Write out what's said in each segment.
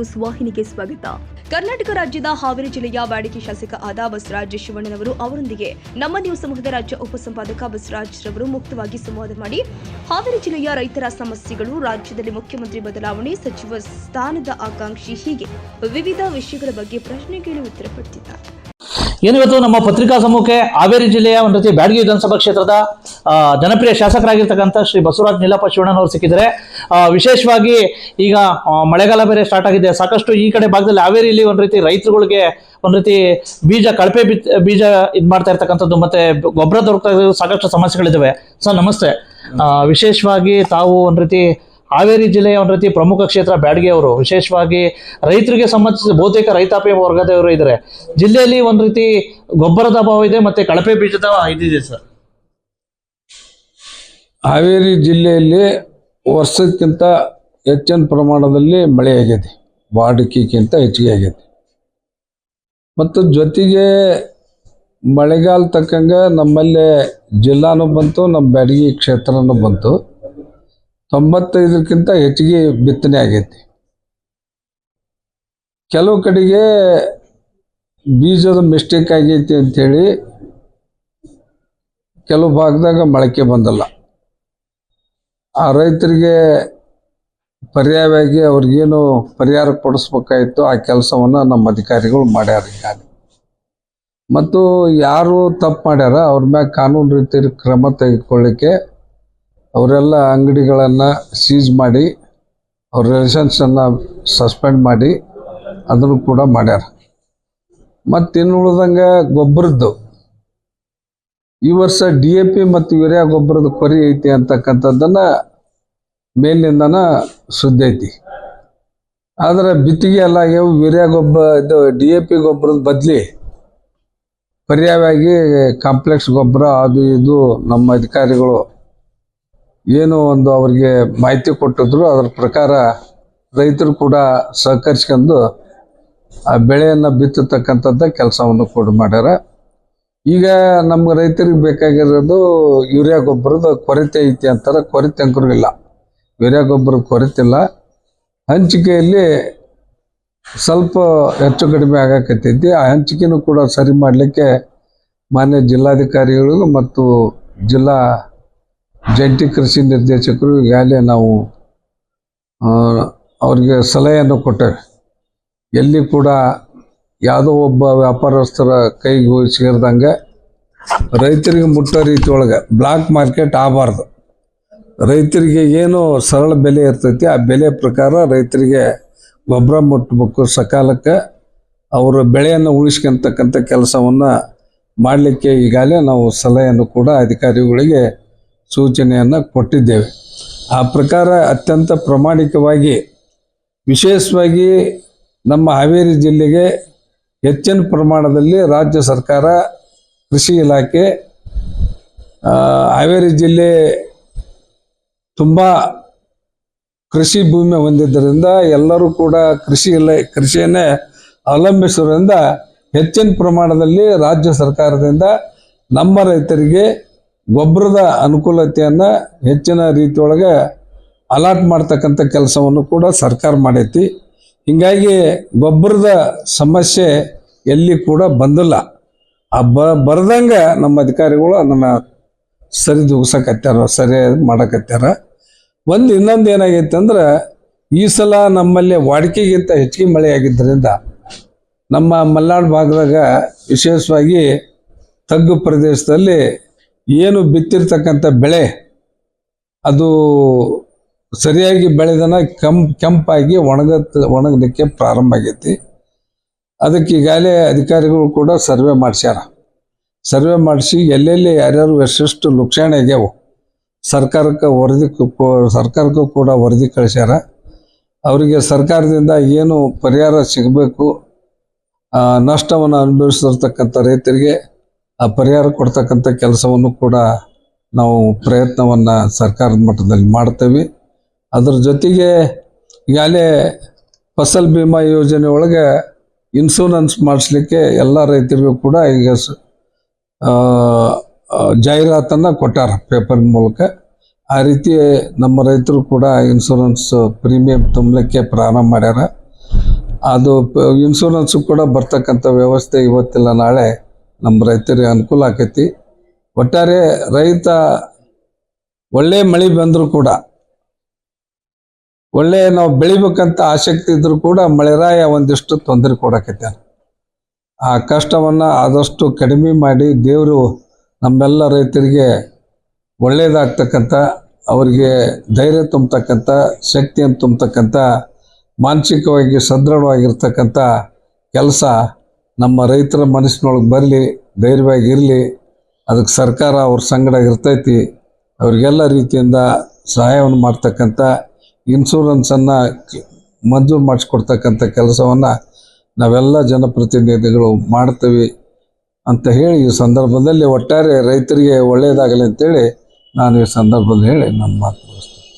News ವಾಹಿನಿಗೆ ಸ್ವಾಗತ. ಕರ್ನಾಟಕ ರಾಜ್ಯದ ಹಾವೇರಿ ಜಿಲ್ಲೆಯ ವಾಡಿಕೆ ಶಾಸಕ ಆದ ಬಸವರಾಜ್ ಶಿವಣ್ಣನವರು ಅವರೊಂದಿಗೆ ನಮ್ಮ ನ್ಯೂಸ್ ಸಮೂಹದ ರಾಜ್ಯ ಉಪಸಂಪಾದಕ ಬಸವರಾಜ್ ರವರು ಮುಕ್ತವಾಗಿ ಸಂವಾದ ಮಾಡಿ ಹಾವೇರಿ ಜಿಲ್ಲೆಯ ರೈತರ ಸಮಸ್ಯೆಗಳು, ರಾಜ್ಯದಲ್ಲಿ ಮುಖ್ಯಮಂತ್ರಿ ಬದಲಾವಣೆ, ಸಚಿವ ಸ್ಥಾನದ ಆಕಾಂಕ್ಷಿ ಹೀಗೆ ವಿವಿಧ ವಿಷಯಗಳ ಬಗ್ಗೆ ಪ್ರಶ್ನೆ ಕೇಳಿ ಉತ್ತರ ಪಡೆದಿದ್ದಾರೆ. ಏನಿವತ್ತು ನಮ್ಮ ಪತ್ರಿಕಾ ಸಮೂಹಕ್ಕೆ ಹಾವೇರಿ ಜಿಲ್ಲೆಯ ಒಂದು ರೀತಿ ಬ್ಯಾಡಗಿ ವಿಧಾನಸಭಾ ಕ್ಷೇತ್ರದ ಜನಪ್ರಿಯ ಶಾಸಕರಾಗಿರ್ತಕ್ಕಂಥ ಶ್ರೀ ಬಸವರಾಜ್ ನೀಲಪ್ಪ ಶಿವಣ್ಣನವರು ಸಿಕ್ಕಿದ್ದಾರೆ. ಆ, ವಿಶೇಷವಾಗಿ ಈಗ ಮಳೆಗಾಲ ಬೇರೆ ಸ್ಟಾರ್ಟ್ ಆಗಿದೆ. ಸಾಕಷ್ಟು ಈ ಕಡೆ ಭಾಗದಲ್ಲಿ ಹಾವೇರಿಯಲ್ಲಿ ಒಂದು ರೀತಿ ರೈತರುಗಳಿಗೆ ಒಂದು ರೀತಿ ಬೀಜ ಕಳಪೆ ಬೀಜ ಇದು ಮಾಡ್ತಾ ಇರ್ತಕ್ಕಂಥದ್ದು ಮತ್ತೆ ಗೊಬ್ಬರ ದೊರಕ್ತಾ ಸಾಕಷ್ಟು ಸಮಸ್ಯೆಗಳಿದ್ದಾವೆ ಸರ್ ನಮಸ್ತೆ. ವಿಶೇಷವಾಗಿ ತಾವು ಒಂದು ರೀತಿ ಹಾವೇರಿ ಜಿಲ್ಲೆಯ ಒಂದು ರೀತಿ ಪ್ರಮುಖ ಕ್ಷೇತ್ರ ಬ್ಯಾಡಗಿ ಅವರು ವಿಶೇಷವಾಗಿ ರೈತರಿಗೆ ಸಂಬಂಧಿಸಿದ ಬಹುತೇಕ ರೈತಾಪಿ ವರ್ಗದವರು ಇದ್ದಾರೆ. ಜಿಲ್ಲೆಯಲ್ಲಿ ಒಂದು ರೀತಿ ಗೊಬ್ಬರದ ಅಭಾವ ಇದೆ ಮತ್ತೆ ಕಳಪೆ ಬೀಜದ ಇದಿದೆ ಸರ್. ಹಾವೇರಿ ಜಿಲ್ಲೆಯಲ್ಲಿ ವರ್ಷಕ್ಕಿಂತ ಹೆಚ್ಚಿನ ಪ್ರಮಾಣದಲ್ಲಿ ಮಳೆ ಆಗೈತಿ ವಾಡಿಕೆಗಿಂತ ಹೆಚ್ಚಿಗೆ ಆಗೈತಿ ಮತ್ತು ಜೊತೆಗೆ ಮಳೆಗಾಲ ತಕ್ಕಂಗೆ ನಮ್ಮಲ್ಲಿ ಜಿಲ್ಲಾನು ಬಂತು, ನಮ್ಮ ಬ್ಯಾಡಗಿ ಕ್ಷೇತ್ರನೂ ಬಂತು. ತೊಂಬತ್ತೈದಕ್ಕಿಂತ ಹೆಚ್ಚಿಗೆ ಬಿತ್ತನೆ ಆಗೈತಿ. ಕೆಲವು ಕಡೆಗೆ ಬೀಜದ ಮಿಸ್ಟೇಕ್ ಆಗೈತಿ ಅಂಥೇಳಿ ಕೆಲವು ಭಾಗದಾಗ ಮೊಳಕೆ ಬಂದಲ್ಲ. ಆ ರೈತರಿಗೆ ಪರ್ಯಾಯವಾಗಿ ಅವ್ರಿಗೇನು ಪರಿಹಾರ ಕೊಡಿಸ್ಬೇಕಾಯಿತು ಆ ಕೆಲಸವನ್ನು ನಮ್ಮ ಅಧಿಕಾರಿಗಳು ಮಾಡ್ಯಾರ ಈಗಾಗಲೇ. ಮತ್ತು ಯಾರು ತಪ್ಪು ಮಾಡ್ಯಾರ, ಅವ್ರ ಮ್ಯಾಗ ಕಾನೂನು ರೀತಿಯಲ್ಲಿ ಕ್ರಮ ತೆಗೆದುಕೊಳ್ಳಿಕ್ಕೆ ಅವರೆಲ್ಲ ಅಂಗಡಿಗಳನ್ನು ಸೀಸ್ ಮಾಡಿ, ಅವ್ರ ಲೈಸೆನ್ಸನ್ನು ಸಸ್ಪೆಂಡ್ ಮಾಡಿ, ಅದನ್ನು ಕೂಡ ಮಾಡ್ಯಾರ. ಮತ್ತು ಇನ್ನು ಉಳ್ದಂಗೆ ಗೊಬ್ಬರದ್ದು. ಈ ವರ್ಷ ಡಿ ಎ ಪಿ ಮತ್ತು ಯೂರಿಯಾ ಗೊಬ್ಬರದ ಕೊರಿ ಐತಿ ಅಂತಕ್ಕಂಥದ್ದನ್ನು ಮೇಲಿನಿಂದನ ಸುದ್ದಿ ಐತಿ. ಆದರೆ ಬಿತ್ತಿಗೆ ಎಲ್ಲ ಆಗ್ಯಾವ, ಯೂರಿಯಾ ಗೊಬ್ಬರ, ಇದು ಡಿ ಎ ಪಿ ಗೊಬ್ಬರದ ಬದಲಿ ಪರ್ಯಾಯವಾಗಿ ಕಾಂಪ್ಲೆಕ್ಸ್ ಗೊಬ್ಬರ ಅದು ಇದು ನಮ್ಮ ಅಧಿಕಾರಿಗಳು ಏನು ಒಂದು ಅವರಿಗೆ ಮಾಹಿತಿ ಕೊಟ್ಟಿದ್ರು, ಅದರ ಪ್ರಕಾರ ರೈತರು ಕೂಡ ಸಹಕರಿಸ್ಕೊಂಡು ಆ ಬೆಳೆಯನ್ನು ಬಿತ್ತತಕ್ಕಂಥದ್ದು ಕೆಲಸವನ್ನು ಕೂಡ ಮಾಡ್ಯಾರ. ಈಗ ನಮ್ಮ ರೈತರಿಗೆ ಬೇಕಾಗಿರೋದು ಯೂರಿಯಾ ಗೊಬ್ಬರದ ಕೊರತೆ ಐತಿ ಅಂತಾರೆ, ಕೊರತೆ ಅಂಕರಿಲ್ಲ. ಯೂರಿಯಾ ಗೊಬ್ಬರದ ಕೊರತೆ ಇಲ್ಲ. ಹಂಚಿಕೆಯಲ್ಲಿ ಸ್ವಲ್ಪ ಹೆಚ್ಚು ಕಡಿಮೆ ಆಗಕತ್ತೈತಿ. ಆ ಹಂಚಿಕೆನೂ ಕೂಡ ಸರಿ ಮಾಡಲಿಕ್ಕೆ ಮಾನ್ಯ ಜಿಲ್ಲಾಧಿಕಾರಿಗಳು ಮತ್ತು ಜಿಲ್ಲಾ ಜಂಟಿ ಕೃಷಿ ನಿರ್ದೇಶಕರು ಈಗಾಗಲೇ ನಾವು ಅವರಿಗೆ ಸಲಹೆಯನ್ನು ಕೊಟ್ಟೇವೆ ಎಲ್ಲಿ ಕೂಡ ಯಾವುದೋ ಒಬ್ಬ ವ್ಯಾಪಾರಸ್ಥರ ಕೈಗೆ ಹೋಗಿ ಸೇರಿದಂಗೆ ರೈತರಿಗೆ ಮುಟ್ಟೋ ರೀತಿ ಒಳಗೆ ಬ್ಲಾಕ್ ಮಾರ್ಕೆಟ್ ಆಗಬಾರ್ದು. ರೈತರಿಗೆ ಏನು ಸರಳ ಬೆಲೆ ಇರ್ತೈತಿ, ಆ ಬೆಲೆ ಪ್ರಕಾರ ರೈತರಿಗೆ ಗೊಬ್ಬರ ಮುಟ್ಟಬೇಕು ಸಕಾಲಕ್ಕೆ ಅವರ ಬೆಳೆಯನ್ನು ಉಳಿಸ್ಕೊಂತಕ್ಕಂಥ ಕೆಲಸವನ್ನು ಮಾಡಲಿಕ್ಕೆ ಈಗಾಗಲೇ ನಾವು ಸಲಹೆಯನ್ನು ಕೂಡ ಅಧಿಕಾರಿಗಳಿಗೆ ಸೂಚನೆಯನ್ನು ಕೊಟ್ಟಿದ್ದೇವೆ. ಆ ಪ್ರಕಾರ ಅತ್ಯಂತ ಪ್ರಾಮಾಣಿಕವಾಗಿ, ವಿಶೇಷವಾಗಿ ನಮ್ಮ ಹಾವೇರಿ ಜಿಲ್ಲೆಗೆ ಹೆಚ್ಚಿನ ಪ್ರಮಾಣದಲ್ಲಿ ರಾಜ್ಯ ಸರ್ಕಾರ, ಕೃಷಿ ಇಲಾಖೆ ಹಾವೇರಿ ಜಿಲ್ಲೆ ತುಂಬ ಕೃಷಿ ಭೂಮಿ ಹೊಂದಿದ್ದರಿಂದ ಎಲ್ಲರೂ ಕೂಡ ಕೃಷಿ ಇಲ್ಲ ಕೃಷಿಯನ್ನೇ ಅವಲಂಬಿಸುವುದರಿಂದ ಹೆಚ್ಚಿನ ಪ್ರಮಾಣದಲ್ಲಿ ರಾಜ್ಯ ಸರ್ಕಾರದಿಂದ ನಮ್ಮ ರೈತರಿಗೆ ಗೊಬ್ಬರದ ಅನುಕೂಲತೆಯನ್ನು ಹೆಚ್ಚಿನ ರೀತಿಯೊಳಗೆ ಅಲಾಟ್ ಮಾಡ್ತಕ್ಕಂಥ ಕೆಲಸವನ್ನು ಕೂಡ ಸರ್ಕಾರ ಮಾಡೈತಿ. ಹೀಗಾಗಿ ಗೊಬ್ಬರದ ಸಮಸ್ಯೆ ಎಲ್ಲಿ ಕೂಡ ಬಂದಿಲ್ಲ. ಆ ಬ, ಬರ್ದಂಗೆ ನಮ್ಮ ಅಧಿಕಾರಿಗಳು ಅದನ್ನು ಸರಿದೂಗಿಸಕತ್ಯಾರ ಸರಿ ಮಾಡಕತ್ಯಾರ. ಒಂದು ಇನ್ನೊಂದು ಏನಾಗೈತೆ ಅಂದ್ರೆ, ಈ ಸಲ ನಮ್ಮಲ್ಲಿ ವಾಡಿಕೆಗಿಂತ ಹೆಚ್ಚಿಗೆ ಮಳೆ ಆಗಿದ್ದರಿಂದ ನಮ್ಮ ಮಲೆನಾಡು ಭಾಗದಾಗ ವಿಶೇಷವಾಗಿ ತಗ್ಗು ಪ್ರದೇಶದಲ್ಲಿ ಏನು ಬಿತ್ತಿರ್ತಕ್ಕಂಥ ಬೆಳೆ, ಅದು ಸರಿಯಾಗಿ ಬೆಳೆದನ ಕೆಂಪ್, ಕೆಂಪಾಗಿ ಒಣಗ ಒಣಗಲಿಕ್ಕೆ ಪ್ರಾರಂಭ ಆಗೈತಿ. ಅದಕ್ಕೆ ಈಗಾಗಲೇ ಅಧಿಕಾರಿಗಳು ಕೂಡ ಸರ್ವೆ ಮಾಡಿಸ್ಯಾರ. ಸರ್ವೆ ಮಾಡಿಸಿ ಎಲ್ಲೆಲ್ಲಿ ಯಾರ್ಯಾರು ಎಷ್ಟೆಷ್ಟು ಲುಕ್ಷಾಣಿ ಆಗ್ಯಾವು, ಸರ್ಕಾರಕ್ಕೆ ವರದಿ ಸರ್ಕಾರಕ್ಕೂ ಕೂಡ ವರದಿ ಕಳಿಸ್ಯಾರ. ಅವರಿಗೆ ಸರ್ಕಾರದಿಂದ ಏನು ಪರಿಹಾರ ಸಿಗಬೇಕು ನಷ್ಟವನ್ನು ಅನುಭವಿಸಿರ್ತಕ್ಕಂಥ ರೈತರಿಗೆ ಆ ಪರಿಹಾರ ಕೊಡ್ತಕ್ಕಂಥ ಕೆಲಸವನ್ನು ಕೂಡ ನಾವು ಪ್ರಯತ್ನವನ್ನು ಸರ್ಕಾರದ ಮಟ್ಟದಲ್ಲಿ ಮಾಡ್ತೇವೆ. ಅದ್ರ ಜೊತೆಗೆ ಈಗಾಗಲೇ ಫಸಲ್ ಬಿಮಾ ಯೋಜನೆ ಒಳಗೆ ಇನ್ಸೂರೆನ್ಸ್ ಮಾಡಿಸ್ಲಿಕ್ಕೆ ಎಲ್ಲ ರೈತರಿಗೂ ಕೂಡ ಈಗ ಜಾಹೀರಾತನ್ನು ಕೊಟ್ಟಾರ ಪೇಪರ್ ಮೂಲಕ. ಆ ರೀತಿ ನಮ್ಮ ರೈತರು ಕೂಡ ಇನ್ಸೂರೆನ್ಸ್ ಪ್ರೀಮಿಯಂ ತುಂಬಲಿಕ್ಕೆ ಪ್ರಾರಂಭ ಮಾಡ್ಯಾರ. ಅದು ಇನ್ಸೂರೆನ್ಸು ಕೂಡ ಬರ್ತಕ್ಕಂಥ ವ್ಯವಸ್ಥೆ ಇವತ್ತಿಲ್ಲ. ನಾಳೆ ನಮ್ಮ ರೈತರಿಗೆ ಅನುಕೂಲ ಆಕೈತಿ. ಒಟ್ಟಾರೆ ರೈತ ಒಳ್ಳೆ ಮಳೆ ಬಂದರೂ ಕೂಡ, ಒಳ್ಳೆ ನಾವು ಬೆಳಿಬೇಕಂತ ಆಸಕ್ತಿ ಇದ್ರೂ ಕೂಡ ಮಳೆರಾಯ ಒಂದಿಷ್ಟು ತೊಂದರೆ ಕೊಡಕೈತೆ. ಆ ಕಷ್ಟವನ್ನು ಆದಷ್ಟು ಕಡಿಮೆ ಮಾಡಿ ದೇವರು ನಮ್ಮೆಲ್ಲ ರೈತರಿಗೆ ಒಳ್ಳೆಯದಾಗ್ತಕ್ಕಂಥ ಅವರಿಗೆ ಧೈರ್ಯ ತುಂಬತಕ್ಕಂಥ, ಶಕ್ತಿಯನ್ನು ತುಂಬತಕ್ಕಂಥ, ಮಾನಸಿಕವಾಗಿ ಸದೃಢವಾಗಿರ್ತಕ್ಕಂಥ ಕೆಲಸ ನಮ್ಮ ರೈತರ ಮನಸ್ಸಿನೊಳಗೆ ಬರಲಿ, ಧೈರ್ಯವಾಗಿ ಇರಲಿ, ಅದಕ್ಕೆ ಸರ್ಕಾರ ಅವ್ರ ಸಂಗಡ ಇರ್ತೈತಿ, ಅವ್ರಿಗೆಲ್ಲ ರೀತಿಯಿಂದ ಸಹಾಯವನ್ನು ಮಾಡ್ತಕ್ಕಂಥ ಇನ್ಶೂರೆನ್ಸನ್ನು ಮಂಜೂರು ಮಾಡಿಸ್ಕೊಡ್ತಕ್ಕಂಥ ಕೆಲಸವನ್ನು ನಾವೆಲ್ಲ ಜನಪ್ರತಿನಿಧಿಗಳು ಮಾಡ್ತೀವಿ ಅಂತ ಹೇಳಿ ಈ ಸಂದರ್ಭದಲ್ಲಿ ಒಟ್ಟಾರೆ ರೈತರಿಗೆ ಒಳ್ಳೆಯದಾಗಲಿ ಅಂತೇಳಿ ನಾನು ಈ ಸಂದರ್ಭದಲ್ಲಿ ಹೇಳಿ ನನ್ನ ಮಾತು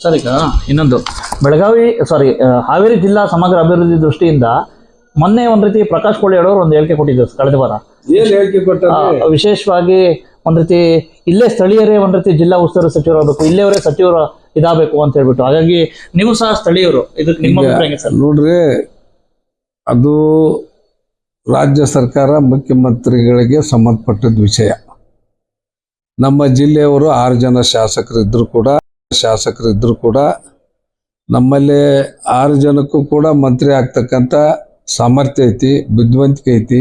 ಸರ್, ಈಗ ಇನ್ನೊಂದು ಬೆಳಗಾವಿ ಸಾರಿ ಹಾವೇರಿ ಜಿಲ್ಲಾ ಸಮಗ್ರ ಅಭಿವೃದ್ಧಿ ದೃಷ್ಟಿಯಿಂದ ಮೊನ್ನೆ ಒಂದ್ ರೀತಿ ಪ್ರಕಾಶ್ ಕೋಳಿ ಹೇಳೋರು ಒಂದು ಹೇಳಿಕೆ ಕೊಟ್ಟಿದ್ರು ಕಳೆದ ವಾರ. ಆ, ವಿಶೇಷವಾಗಿ ಒಂದ್ ರೀತಿ ಇಲ್ಲೇ ಸ್ಥಳೀಯರೇ ಒಂದ್ ರೀತಿ ಜಿಲ್ಲಾ ಉಸ್ತುವಾರಿ ಸಚಿವರಾಗಬೇಕು ಇಲ್ಲೇವರೇ ಸಚಿವರು ಇದಾಗಬೇಕು ಅಂತ ಹೇಳ್ಬಿಟ್ಟು. ಹಾಗಾಗಿ ನೀವು ಸಹ ಸ್ಥಳೀಯರು ಇದಕ್ಕೆ ನಿಮ್ಮ ಈಗ ಅಭಿಪ್ರಾಯ ಸರ್? ನೋಡ್ರಿ ಅದು ರಾಜ್ಯ ಸರ್ಕಾರ ಮುಖ್ಯಮಂತ್ರಿಗಳಿಗೆ ಸಂಬಂಧಪಟ್ಟದ ವಿಷಯ. ನಮ್ಮ ಜಿಲ್ಲೆಯವರು ಆರು ಜನ ಶಾಸಕರಿದ್ದರು ಕೂಡ ಶಾಸಕರಿದ್ದರು ಕೂಡ ನಮ್ಮಲ್ಲಿ ಆರು ಜನಕ್ಕೂ ಕೂಡ ಮಂತ್ರಿ ಆಗ್ತಕ್ಕಂಥ ಸಾಮರ್ಥ್ಯ ಐತಿ, ಬುದ್ಧಿವಂತಿಕೆ ಐತಿ.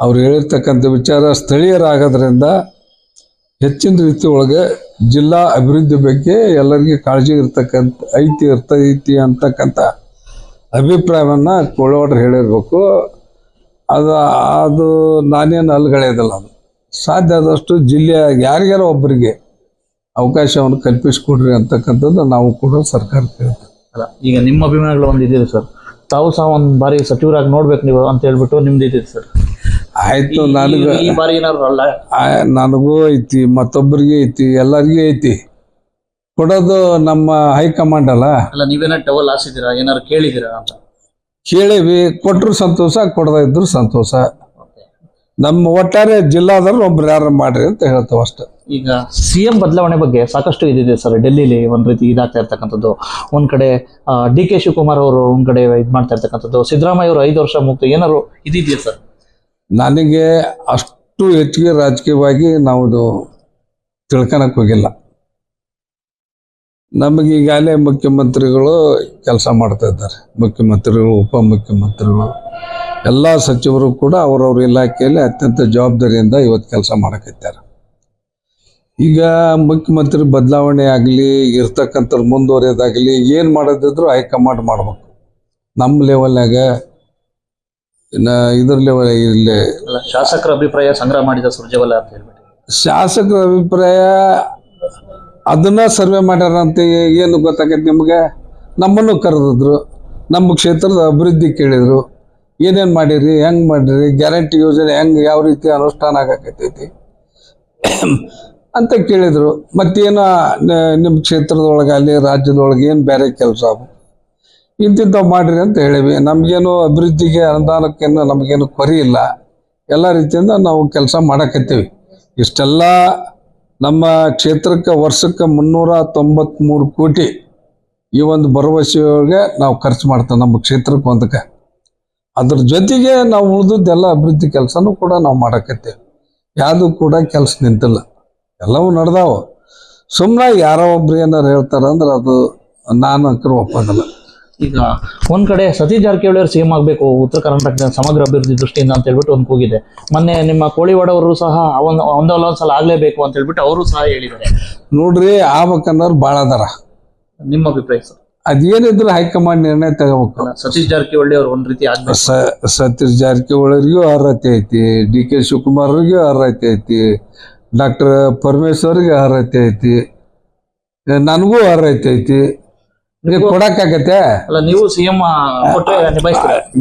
ಅವ್ರು ಹೇಳಿರ್ತಕ್ಕಂಥ ವಿಚಾರ ಸ್ಥಳೀಯರಾಗೋದ್ರಿಂದ ಹೆಚ್ಚಿನ ರೀತಿ ಒಳಗೆ ಜಿಲ್ಲಾ ಅಭಿವೃದ್ಧಿ ಬಗ್ಗೆ ಎಲ್ಲರಿಗೂ ಕಾಳಜಿ ಇರ್ತಕ್ಕಂಥ, ಐತಿ ಇರ್ತೈತಿ ಅಂತಕ್ಕಂಥ ಅಭಿಪ್ರಾಯವನ್ನು ಕೋಳವಾಡ್ರು ಹೇಳಿರ್ಬೇಕು. ಅದು ಅದು ನಾನೇನು ಅಲ್ಗಳೆಯೋದಲ್ಲ ಅದು. ಸಾಧ್ಯ ಆದಷ್ಟು ಜಿಲ್ಲೆಯ ಯಾರಿಗಾರ ಒಬ್ಬರಿಗೆ ಅವಕಾಶವನ್ನು ಕಲ್ಪಿಸಿಕೊಡ್ರಿ ಅಂತಕ್ಕಂಥದ್ದು ನಾವು ಕೂಡ ಸರ್ಕಾರಕ್ಕೆ ಹೇಳ್ತೀವಿ. ಅಲ್ಲ, ಈಗ ನಿಮ್ಮ ಅಭಿಮಾನಿಗಳು ಒಂದು ಇದ್ದೀರಿ ಸರ್. ತಾವು ಸಹ ಒಂದ್ ಬಾರಿ ಸಚಿವರಾಗಿ ನೋಡ್ಬೇಕು ನೀವು ಅಂತ ಹೇಳ್ಬಿಟ್ಟು ನಿಮ್ದು ಇದ್ದೀರಿ ಸರ್. ಆಯ್ತು ನನಗೆ ಈ ಬಾರಿ ಏನಾದ್ರು ಅಲ್ಲ? ನನಗೂ ಐತಿ ಮತ್ತೊಬ್ಬರಿಗೆ ಐತಿ ಎಲ್ಲರಿಗೂ ಐತಿ. ಕೊಡೋದು ನಮ್ಮ ಹೈಕಮಾಂಡ್ ಅಲ್ಲ? ಅಲ್ಲ ನೀವೇನ ಟವಲ್ ಹಾಸಿದ್ದೀರಾ? ಏನಾರು ಕೇಳಿದ್ದೀರಾ ಅಂತ? ಕೇಳೀವಿ ಕೊಟ್ಟರು ಸಂತೋಷ ಕೊಡದ ಇದ್ರು ಸಂತೋಷ. ನಮ್ಮ ಒಟ್ಟಾರೆ ಜಿಲ್ಲಾದವ್ರು ಒಬ್ರು ಯಾರು ಮಾಡ್ರಿ ಅಂತ ಹೇಳ್ತೇವೆ ಅಷ್ಟೇ. ಈಗ ಸಿ ಎಂ ಬದಲಾವಣೆ ಬಗ್ಗೆ ಸಾಕಷ್ಟು ಇದಿದೆ ಸರ್ ಡೆಲ್ಲಿಲಿ ಒಂದು ರೀತಿ ಇದಾಗ್ತಾ ಇರ್ತಕ್ಕಂಥದ್ದು. ಒಂದ್ ಕಡೆ ಡಿ ಕೆ ಶಿವಕುಮಾರ್ ಅವರು ಒಂದ್ ಕಡೆ ಇದು ಮಾಡ್ತಾ ಇರ್ತಕ್ಕಂಥದ್ದು. ಸಿದ್ದರಾಮಯ್ಯ ಅವರು ಐದು ವರ್ಷ ಮುಕ್ತ ಏನಾರು ಇದಿದೆಯಾ ಸರ್ ನನಗೆ ಅಷ್ಟು ಹೆಚ್ಚಿಗೆ ರಾಜಕೀಯವಾಗಿ ನಾವು ಇದು ತಿಳ್ಕೊಳಕ್ ಹೋಗಿಲ್ಲ. ನಮಗೆ ಈಗಾಗಲೇ ಮುಖ್ಯಮಂತ್ರಿಗಳು ಕೆಲಸ ಮಾಡ್ತಾ ಇದ್ದಾರೆ. ಮುಖ್ಯಮಂತ್ರಿಗಳು ಉಪಮುಖ್ಯಮಂತ್ರಿಗಳು ಎಲ್ಲ ಸಚಿವರು ಕೂಡ ಅವರವ್ರ ಇಲಾಖೆಯಲ್ಲಿ ಅತ್ಯಂತ ಜವಾಬ್ದಾರಿಯಿಂದ ಇವತ್ತು ಕೆಲಸ ಮಾಡಕತ್ತಾರೆ ಈಗ ಮುಖ್ಯಮಂತ್ರಿ ಬದಲಾವಣೆ ಆಗಲಿ ಇರ್ತಕ್ಕಂಥವ್ರು ಮುಂದುವರಿಯೋದಾಗಲಿ ಏನು ಮಾಡೋದಿದ್ರು ಹೈಕಮಾಂಡ್ ಮಾಡ್ಬೇಕು. ನಮ್ಮ ಲೆವೆಲ್ನಾಗ ಇನ್ನು ಇದ್ರ ಲೆವೆಲ್ ಇಲ್ಲಿ ಶಾಸಕರ ಅಭಿಪ್ರಾಯ ಸಂಗ್ರಹ ಮಾಡಿದ ಸುರ್ಜೇವಾಲ ಅಂತ ಹೇಳ್ಬಿಟ್ಟು. ಶಾಸಕರ ಅಭಿಪ್ರಾಯ ಅದನ್ನ ಸರ್ವೆ ಮಾಡ್ಯಾರ ಅಂತ ಏನು ಗೊತ್ತಾಗೈತೆ ನಿಮಗೆ? ನಮ್ಮನ್ನು ಕರೆದಿದ್ರು ನಮ್ಮ ಕ್ಷೇತ್ರದ ಅಭಿವೃದ್ಧಿ ಕೇಳಿದ್ರು. ಏನೇನು ಮಾಡಿರಿ, ಹೆಂಗೆ ಮಾಡಿರಿ ಗ್ಯಾರಂಟಿ ಯೋಜನೆ ಹೆಂಗೆ, ಯಾವ ರೀತಿ ಅನುಷ್ಠಾನ ಆಗಕತ್ತೈತಿ? ಅಂತ ಕೇಳಿದರು. ಮತ್ತೇನು ನಿಮ್ಮ ಕ್ಷೇತ್ರದೊಳಗೆ ಕ್ಷೇತ್ರದೊಳಗಾಗಲಿ ರಾಜ್ಯದೊಳಗೆ ಏನು ಬೇರೆ ಕೆಲಸ ಇಂತಿಂಥವು ಮಾಡಿರಿ ಅಂತ ಹೇಳಿವಿ. ನಮಗೇನು ಅಭಿವೃದ್ಧಿಗೆ ಅನುದಾನಕ್ಕೇನು ನಮಗೇನು ಕೊರಿ ಇಲ್ಲ. ಎಲ್ಲ ರೀತಿಯಿಂದ ನಾವು ಕೆಲಸ ಮಾಡಕತ್ತೀವಿ. ಇಷ್ಟೆಲ್ಲ ನಮ್ಮ ಕ್ಷೇತ್ರಕ್ಕೆ ವರ್ಷಕ್ಕೆ ಮುನ್ನೂರ ತೊಂಬತ್ಮೂರು ಕೋಟಿ ಈ ಒಂದು ಭರವಸೆಯೊಳಗೆ ನಾವು ಖರ್ಚು ಮಾಡ್ತೇವೆ ನಮ್ಮ ಕ್ಷೇತ್ರಕ್ಕೆ ಒಂದಕ್ಕೆ ಅದ್ರ ಜೊತೆಗೆ ನಾವು ಉಳಿದದ್ದೆಲ್ಲ ಅಭಿವೃದ್ಧಿ ಕೆಲಸನೂ ಕೂಡ ನಾವು ಮಾಡಕತ್ತೇವೆ. ಯಾವುದು ಕೂಡ ಕೆಲಸ ನಿಂತಿಲ್ಲ. ಎಲ್ಲವೂ ನಡೆದಾವ. ಸುಮ್ಮನೆ ಯಾರೋ ಒಬ್ರು ಏನಾರು ಹೇಳ್ತಾರೆ ಅಂದ್ರೆ ಅದು ನಾನು ಅಂಕರು ಒಪ್ಪೋದಿಲ್ಲ ಈಗ ಒಂದ್ ಕಡೆ ಸತೀಶ್ ಜಾರಕಿಹೊಳಿ ಅವರು ಸಿಎಂ ಆಗಬೇಕು ಉತ್ತರ ಕರ್ನಾಟಕದ ಸಮಗ್ರ ಅಭಿವೃದ್ಧಿ ದೃಷ್ಟಿಯಿಂದ ಅಂತ ಹೇಳ್ಬಿಟ್ಟು ಒಂದು ಕೂಗಿದೆ. ಮೊನ್ನೆ ನಿಮ್ಮ ಕೋಳಿವಾಡ ಅವರು ಸಹ ಒಂದ್ ಒಂದಲ್ಲ ಸಲ ಆಗ್ಲೇಬೇಕು ಅಂತ ಹೇಳ್ಬಿಟ್ಟು ಅವರು ಸಹ ಹೇಳಿದ್ದಾರೆ. ನೋಡ್ರಿ ಆಗ್ಬೇಕನ್ನೋರು ಭಾಳ ಅದಾರ. ನಿಮ್ಮ ಅಭಿಪ್ರಾಯ ಸರ್? ಅದೇನಿದ್ರು ಹೈಕಮಾಂಡ್ ನಿರ್ಣಯ ತಗೋಬೇಕು. ಸತೀಶ್ ಜಾರಕಿಹೊಳಿ ಅವರು ಒಂದ್ ರೀತಿ ಸತೀಶ್ ಜಾರಕಿಹೊಳಿಗೂ ಅರ್ಹತೆ ಐತಿ ಡಿ ಕೆ ಶಿವಕುಮಾರ್ ಅವ್ರಿಗೂ ಅರ್ಹತೆ ಐತಿ ಡಾಕ್ಟರ್ ಪರಮೇಶ್ವರ್ಗೆ ಅರ್ಹತೆ ಐತಿ ನನಗೂ ಅರ್ಹತೆ ಐತಿ. ಕೊಡಕ್ಕಾಗತ್ತೆ? ಅಲ್ಲ ನೀವು ಸಿಎಂ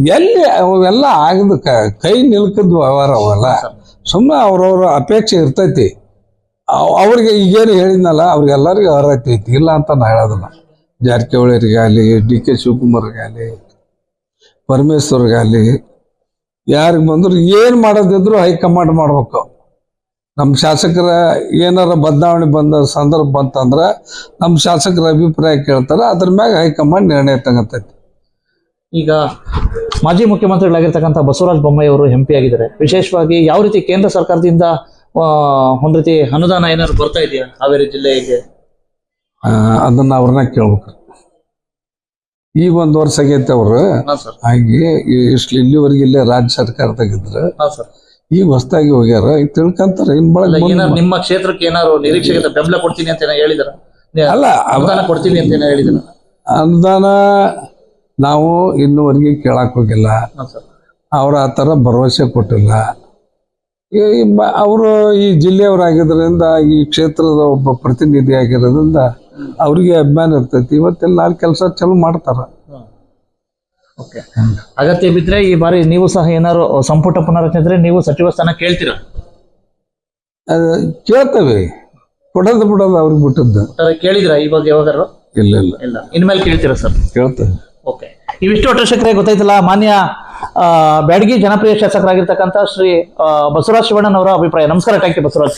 ಎಲ್ಲಿ ಅವೆಲ್ಲ ಆಗದ ಕೈ ನಿಲ್ಕದ್ ವ್ಯವಹಾರ ಅವೆಲ್ಲ. ಸುಮ್ಮನೆ ಅವ್ರವ್ರ ಅಪೇಕ್ಷೆ ಇರ್ತೈತಿ. ಅವ್- ಅವ್ರಿಗೆ ಈಗೇನು ಹೇಳಿದ್ನಲ್ಲ ಅವ್ರಿಗೆಲ್ಲರಿಗೂ ಅರ್ಹತೆ ಐತಿ ಇಲ್ಲ ಅಂತ ನಾ ಹೇಳೋದಿಲ್ಲ. ಜಾರಕಿಹೊಳಿರಿಗಾಗಲಿ ಡಿ ಕೆ ಶಿವಕುಮಾರ್ಗಾಗಲಿ ಪರಮೇಶ್ವರ್ಗಾಗಲಿ ಯಾರಿಗೆ ಬಂದ್ರು ಏನು ಮಾಡೋದಿದ್ರು ಹೈಕಮಾಂಡ್ ಮಾಡ್ಬೇಕು. ನಮ್ಮ ಶಾಸಕರ ಏನಾರ ಬದಲಾವಣೆ ಬಂದ ಸಂದರ್ಭ ಬಂತಂದ್ರೆ ನಮ್ಮ ಶಾಸಕರ ಅಭಿಪ್ರಾಯ ಕೇಳ್ತಾರೆ, ಅದ್ರ ಮ್ಯಾಗ ಹೈಕಮಾಂಡ್ ನಿರ್ಣಯ ತಗತೈತಿ. ಈಗ ಮಾಜಿ ಮುಖ್ಯಮಂತ್ರಿಗಳಾಗಿರ್ತಕ್ಕಂಥ ಬಸವರಾಜ ಬೊಮ್ಮಾಯಿ ಅವರು ಎಂ ಪಿ ಆಗಿದ್ದಾರೆ. ವಿಶೇಷವಾಗಿ ಯಾವ ರೀತಿ ಕೇಂದ್ರ ಸರ್ಕಾರದಿಂದ ಒಂದು ರೀತಿ ಅನುದಾನ ಏನಾದ್ರು ಬರ್ತಾ ಇದೆಯಾ? ಹಾವೇರಿ ಜಿಲ್ಲೆಗೆ? ಅದನ್ನ ಅವ್ರನ್ನ ಕೇಳ್ಬೇಕು. ಈಗ ಒಂದು ವರ್ಷ ಆಗೈತೆ ಅವರು. ಹಾಗೆ ಇಷ್ಟು ಇಲ್ಲಿವರೆಗೆ ಇಲ್ಲೇ ರಾಜ್ಯ ಸರ್ಕಾರದಾಗಿದ್ರು ಈಗ ಹೊಸದಾಗಿ ಹೋಗ್ಯಾರ. ಈಗ ತಿಳ್ಕೊಂತಾರೆ. ಇನ್ ಅಲ್ಲ, ನಿಮ್ಮ ಕ್ಷೇತ್ರಕ್ಕೆ ಏನಾರು ನಿರೀಕ್ಷೆಗೆ ಬೆಂಬಲ ಕೊಡ್ತೀನಿ ಅಂತ ಹೇಳಿದಾರ? ಅಲ್ಲ ಅನುದಾನ ಕೊಡ್ತೀನಿ ಅಂತ ಹೇಳಿದಾರ? ಅನುದಾನ ನಾವು ಇನ್ನುವರೆಗೆ ಕೇಳಕ್ ಹೋಗಿಲ್ಲ. ಅವ್ರ ಆ ಥರ ಭರವಸೆ ಕೊಟ್ಟಿಲ್ಲ. ಅವರು ಈ ಜಿಲ್ಲೆಯವರಾಗಿದ್ದರಿಂದ ಈ ಕ್ಷೇತ್ರದ ಒಬ್ಬ ಪ್ರತಿನಿಧಿ ಆಗಿರೋದ್ರಿಂದ ಅವ್ರಿಗೆ ಅಭಿಮಾನ ಇರ್ತೈತಿ. ಇವತ್ತೆಲ್ಲ ಅಲ್ಲಿ ಕೆಲಸ ಚಲೋ ಮಾಡ್ತಾರ. ಓಕೆ ಅಗತ್ಯ ಬಿದ್ರೆ ಈ ಬಾರಿ ನೀವು ಸಹ ಏನಾದ್ರು ಸಂಪುಟ ಪುನರಚನೆ ಇದ್ರೆ ನೀವು ಸಚಿವ ಸ್ಥಾನ ಕೇಳ್ತೀರಾ? ಅದು ಕೇಳ್ತೇವೆ. ಕೊಡೋದು ಬಿಡೋದು ಅವ್ರಿಗೆ ಬಿಟ್ಟದ್ದು. ಸರ್ ಕೇಳಿದ್ರ ಬಗ್ಗೆ ಯಾವಾಗಾರು? ಇಲ್ಲ ಇಲ್ಲ. ಇಲ್ಲ. ಇನ್ಮೇಲೆ ಕೇಳ್ತೀರಾ ಸರ್? ಕೇಳ್ತೇವೆ. ಓಕೆ ಇವಿಷ್ಟು ವರ್ಷಕ್ಕೆ ಗೊತ್ತಾಯ್ತಲ್ಲ ಮಾನ್ಯ ಆ, ಬ್ಯಾಡಗಿ ಜನಪ್ರಿಯ ಶಾಸಕರಾಗಿರ್ತಕ್ಕಂಥ ಶ್ರೀ ಆ, ಬಸವರಾಜ್ ಶಿವಣ್ಣನವರ ಅಭಿಪ್ರಾಯ. ನಮಸ್ಕಾರ. Thank you Basavaraj.